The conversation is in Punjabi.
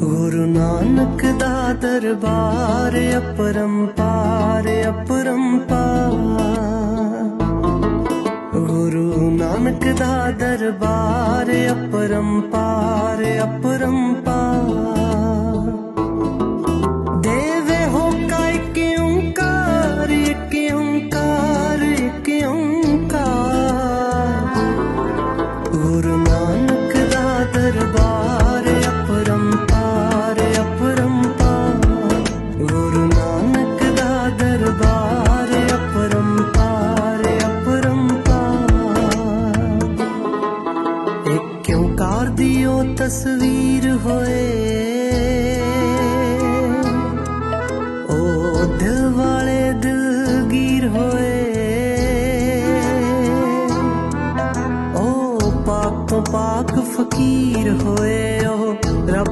ਗੁਰੂ ਨਾਨਕ ਦਾ ਦਰਬਾਰ, ਅਪਰੰਪਾਰ ਅਪਰੰਪਾਰ। ਗੁਰੂ ਨਾਨਕ ਦਾ ਦਰਬਾਰ, ਅਪਰੰਪਾਰ ਅਪਰੰਪਾਰ। ਦੇਵੇ ਹੋਕਾ ਇੱਕ ਓੰਕਾਰ ਕਿਉਂਕਾਰ ਓੰਕਾਰ, ਇੱਕ ਗੁਰੂ ਨਾਨਕ ਦਾ ਦਰਬਾਰ ਇੱਕ ਓੰਕਾਰ ਉਹ ਤਸਵੀਰ ਹੋਏ? ਉਹ ਦਿਲ ਵਾਲੇ ਦਿਲਗੀਰ ਹੋਏ। ਉਹ ਪਾਕ ਪਾਕ ਫਕੀਰ ਹੋਏ।